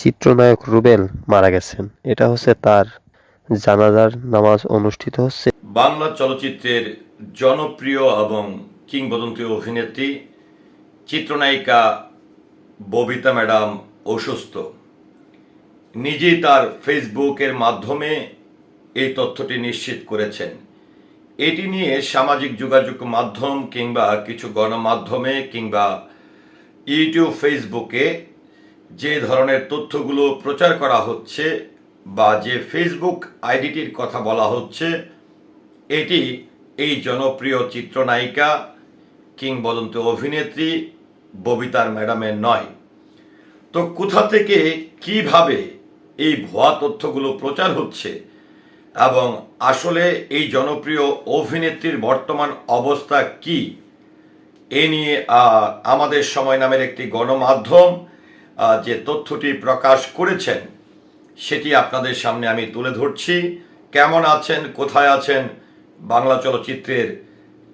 চিত্রনায়ক রুবেল মারা গেছেন। এটা হচ্ছে তার জানাজার নামাজ অনুষ্ঠিত হচ্ছে। বাংলা চলচ্চিত্রের জনপ্রিয় এবং কিংবদন্তি অভিনেত্রী, চিত্রনায়িকা ববিতা ম্যাডাম অসুস্থ। নিজেই তার ফেসবুকের মাধ্যমে এই তথ্যটি নিশ্চিত করেছেন। এটি নিয়ে সামাজিক যোগাযোগ মাধ্যম কিংবা কিছু গণমাধ্যমে কিংবা ইউটিউব, ফেসবুকে যে ধরনের তথ্যগুলো প্রচার করা হচ্ছে বা যে ফেসবুক আইডিটির কথা বলা হচ্ছে, এটি এই জনপ্রিয় চিত্রনায়িকা, কিংবদন্তি অভিনেত্রী ববিতার ম্যাডামের নয়। তো কোথা থেকে কীভাবে এই ভুয়া তথ্যগুলো প্রচার হচ্ছে এবং আসলে এই জনপ্রিয় অভিনেত্রীর বর্তমান অবস্থা কি, এ নিয়ে আমাদের সময় নামের একটি গণমাধ্যম যে তথ্যটি প্রকাশ করেছেন, সেটি আপনাদের সামনে আমি তুলে ধরছি। কেমন আছেন? কোথায় আছেন? বাংলা চলচ্চিত্রের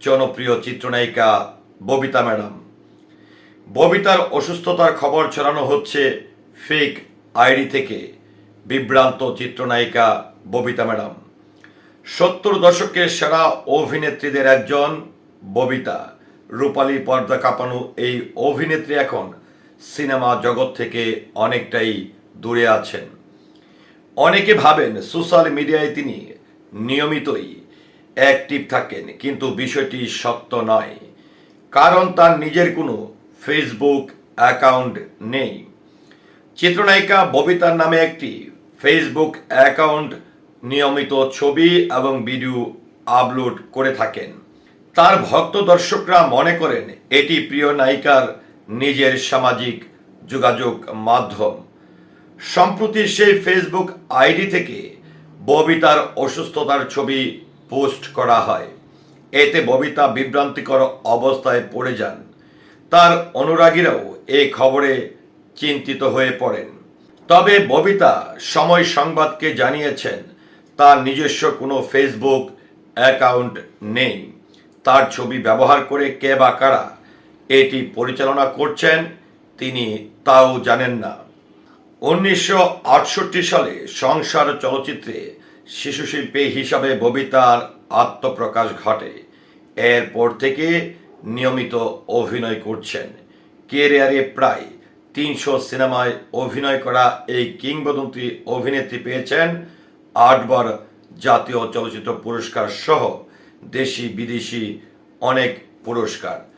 জনপ্রিয় চিত্রনায়িকা ববিতা ম্যাডাম। ববিতার অসুস্থতার খবর ছড়ানো হচ্ছে ফেক আইডি থেকে, বিভ্রান্ত চিত্রনায়িকা ববিতা ম্যাডাম। সত্তর দশকের সেরা অভিনেত্রীদের একজন ববিতা। রূপালী পর্দা কাঁপানো এই অভিনেত্রী এখন সিনেমা জগৎ থেকে অনেকটাই দূরে আছেন। অনেকে ভাবেন সোশ্যাল মিডিয়ায় তিনি নিয়মিতই অ্যাক্টিভ থাকেন, কিন্তু বিষয়টি সত্য নয়, কারণ তার নিজের কোনো ফেসবুক অ্যাকাউন্ট নেই। চিত্রনায়িকা ববিতার নামে একটি ফেসবুক অ্যাকাউন্ট নিয়মিত ছবি এবং ভিডিও আপলোড করে থাকেন। তার ভক্ত দর্শকরা মনে করেন, এটি প্রিয় নায়িকার নিজের সামাজিক যোগাযোগ মাধ্যম। সম্প্রতি সেই ফেসবুক আইডি থেকে ববিতার অসুস্থতার ছবি পোস্ট করা হয়। এতে ববিতা বিভ্রান্তিকর অবস্থায় পড়ে যান। তার অনুরাগীরাও এই খবরে চিন্তিত হয়ে পড়েন। তবে ববিতা সময় সংবাদকে জানিয়েছেন, তার নিজস্ব কোনো ফেসবুক অ্যাকাউন্ট নেই। তার ছবি ব্যবহার করে কে বা কারা এটি পরিচালনা করছেন তিনি তাও জানেন না। উনিশশো আটষট্টি সালে সংসার চলচ্চিত্রে শিশুশিল্পী হিসাবে ববিতার আত্মপ্রকাশ ঘটে। এরপর থেকে নিয়মিত অভিনয় করছেন। কেরিয়ারে প্রায় তিনশো সিনেমায় অভিনয় করা এই কিংবদন্তি অভিনেত্রী পেয়েছেন আটবার জাতীয় চলচ্চিত্র পুরস্কার সহ দেশি বিদেশি অনেক পুরস্কার।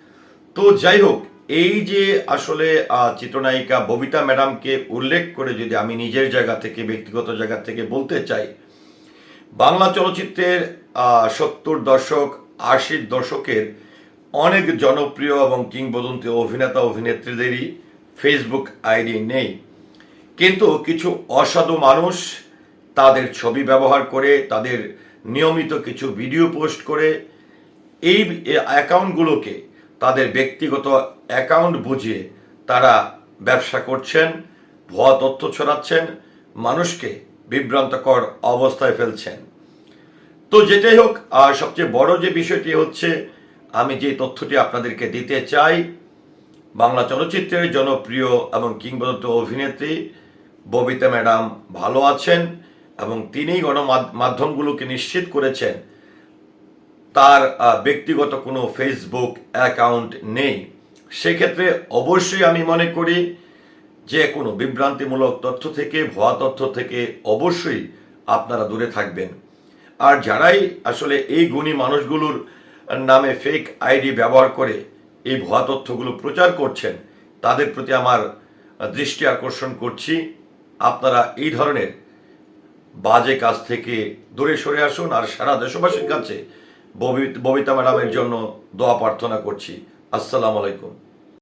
তো যাই হোক, এই যে আসলে চিত্রনায়িকা ববিতা ম্যাডামকে উল্লেখ করে যদি আমি নিজের জায়গা থেকে, ব্যক্তিগত জায়গা থেকে বলতে চাই, বাংলা চলচ্চিত্রের সত্তর দশক, আশির দশকের অনেক জনপ্রিয় এবং কিংবদন্তি অভিনেতা, অভিনেত্রীদেরই ফেসবুক আইডি নেই। কিন্তু কিছু অসাধু মানুষ তাদের ছবি ব্যবহার করে, তাদের নিয়মিত কিছু ভিডিও পোস্ট করে, এই অ্যাকাউন্টগুলোকে তাদের ব্যক্তিগত অ্যাকাউন্ট বুঝিয়ে তারা ব্যবসা করছেন, ভুয়া তথ্য ছড়াচ্ছেন, মানুষকে বিভ্রান্তকর অবস্থায় ফেলছেন। তো যেটাই হোক, আর সবচেয়ে বড় যে বিষয়টি হচ্ছে, আমি যে তথ্যটি আপনাদেরকে দিতে চাই, বাংলা চলচ্চিত্রের জনপ্রিয় এবং কিংবদন্ত অভিনেত্রী ববিতা ম্যাডাম ভালো আছেন এবং তিনিই গণমাধ্যমগুলোকে নিশ্চিত করেছেন তার ব্যক্তিগত কোনো ফেসবুক অ্যাকাউন্ট নেই। সেক্ষেত্রে অবশ্যই আমি মনে করি যে কোনো বিভ্রান্তিমূলক তথ্য থেকে, ভুয়া তথ্য থেকে অবশ্যই আপনারা দূরে থাকবেন। আর যারাই আসলে এই গুণী মানুষগুলোর নামে ফেক আইডি ব্যবহার করে এই ভুয়া তথ্যগুলো প্রচার করছেন, তাদের প্রতি আমার দৃষ্টি আকর্ষণ করছি। আপনারা এই ধরনের বাজে কাজ থেকে দূরে সরে আসুন আর সারা দেশবাসীর কাছে ববিতা ম্যাডামের জন্য দোয়া প্রার্থনা করছি। আসসালামু আলাইকুম।